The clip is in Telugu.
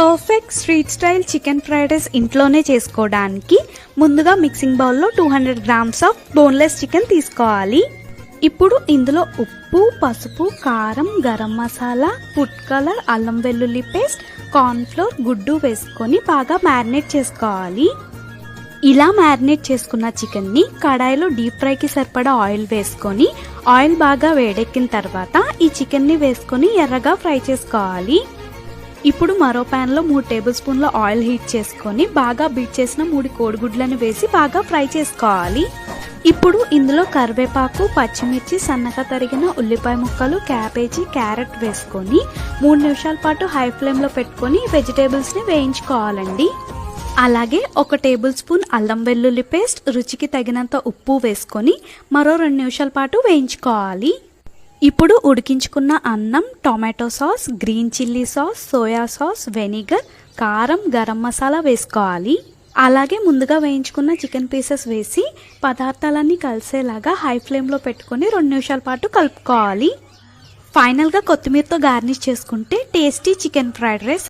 Perfect street style chicken fried rice ఇంట్లోనే చేసుకోవడానికి ముందుగా మిక్సింగ్ బౌల్లో two hundred grams of boneless chicken తీసుకోవాలి. ఇప్పుడు ఇందులో ఉప్పు పసుపు కారం గరం మసాలా ఫుడ్ కలర్ అల్లం వెల్లుల్లి పేస్ట్ కార్న్ఫ్లోర్ గుడ్డు వేసుకొని బాగా మ్యారినేట్ చేసుకోవాలి. ఇలా మ్యారినేట్ చేసుకున్న చికెన్ని కడాయిలో డీప్ ఫ్రైకి సరిపడా ఆయిల్ వేసుకొని ఆయిల్ బాగా వేడెక్కిన తర్వాత ఈ చికెన్ని వేసుకొని ఎర్రగా ఫ్రై చేసుకోవాలి. ఇప్పుడు మరో ప్యాన్లో మూడు టేబుల్ స్పూన్ల ఆయిల్ హీట్ చేసుకొని బాగా బీట్ చేసిన మూడు కోడిగుడ్లను వేసి బాగా ఫ్రై చేసుకోవాలి. ఇప్పుడు ఇందులో కరివేపాకు పచ్చిమిర్చి సన్నగా తరిగిన ఉల్లిపాయ ముక్కలు క్యాబేజీ క్యారెట్ వేసుకొని మూడు నిమిషాల పాటు హై ఫ్లేమ్లో పెట్టుకొని వెజిటేబుల్స్ని వేయించుకోవాలండి. అలాగే ఒక టేబుల్ స్పూన్ అల్లం వెల్లుల్లి పేస్ట్ రుచికి తగినంత ఉప్పు వేసుకొని మరో రెండు నిమిషాల పాటు వేయించుకోవాలి. ఇప్పుడు ఉడికించుకున్న అన్నం tomato sauce green chilli sauce soya sauce vinegar కారం గరం మసాలా వేసుకోవాలి. అలాగే ముందుగా వేయించుకున్న చికెన్ పీసెస్ వేసి పదార్థాలన్నీ కలిసేలాగా హై ఫ్లేమ్లో పెట్టుకొని రెండు నిమిషాల పాటు కలుపుకోవాలి. ఫైనల్గా కొత్తిమీరతో గార్నిష్ చేసుకుంటే టేస్టీ చికెన్ ఫ్రైడ్ రైస్